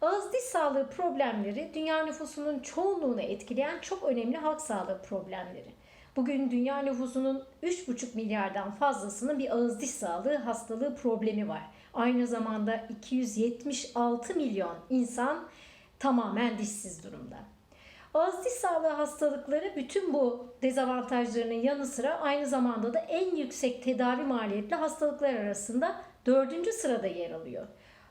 Ağız diş sağlığı problemleri dünya nüfusunun çoğunluğunu etkileyen çok önemli halk sağlığı problemleri. Bugün dünya nüfusunun 3,5 milyardan fazlasının bir ağız diş sağlığı hastalığı problemi var. Aynı zamanda 276 milyon insan tamamen dişsiz durumda. Ağız diş sağlığı hastalıkları bütün bu dezavantajlarının yanı sıra aynı zamanda da en yüksek tedavi maliyetli hastalıklar arasında dördüncü sırada yer alıyor.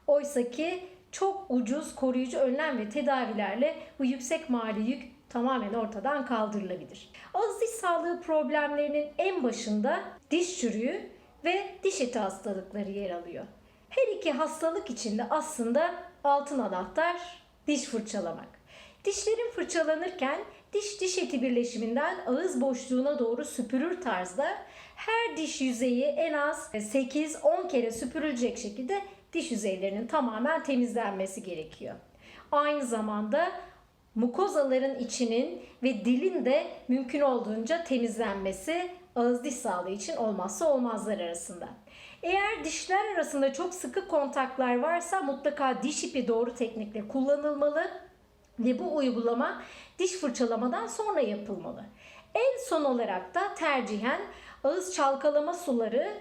Oysa ki çok ucuz koruyucu önlem ve tedavilerle bu yüksek mali yük tamamen ortadan kaldırılabilir. Ağız diş sağlığı problemlerinin en başında diş çürüğü ve diş eti hastalıkları yer alıyor. Her iki hastalık içinde aslında altın anahtar diş fırçalamak. Dişlerin fırçalanırken diş diş eti birleşiminden ağız boşluğuna doğru süpürür tarzda her diş yüzeyi en az 8-10 kere süpürülecek şekilde diş yüzeylerinin tamamen temizlenmesi gerekiyor. Aynı zamanda mukozaların içinin ve dilin de mümkün olduğunca temizlenmesi ağız diş sağlığı için olmazsa olmazlar arasında. Eğer dişler arasında çok sıkı kontaklar varsa mutlaka diş ipi doğru teknikle kullanılmalı ve bu uygulama diş fırçalamadan sonra yapılmalı. En son olarak da tercihen ağız çalkalama suları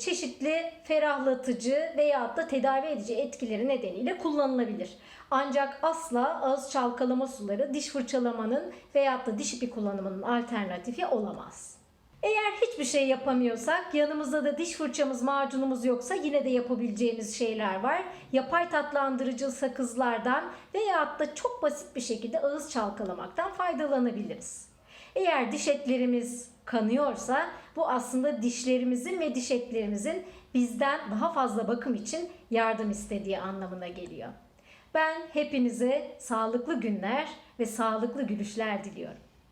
çeşitli ferahlatıcı veya da tedavi edici etkileri nedeniyle kullanılabilir. Ancak asla ağız çalkalama suları diş fırçalamanın veya da diş ipi kullanımının alternatifi olamaz. Eğer hiçbir şey yapamıyorsak, yanımızda da diş fırçamız, macunumuz yoksa yine de yapabileceğimiz şeyler var. Yapay tatlandırıcı sakızlardan veya da çok basit bir şekilde ağız çalkalamaktan faydalanabiliriz. Eğer diş etlerimiz kanıyorsa bu aslında dişlerimizin ve diş etlerimizin bizden daha fazla bakım için yardım istediği anlamına geliyor. Ben hepinize sağlıklı günler ve sağlıklı gülüşler diliyorum.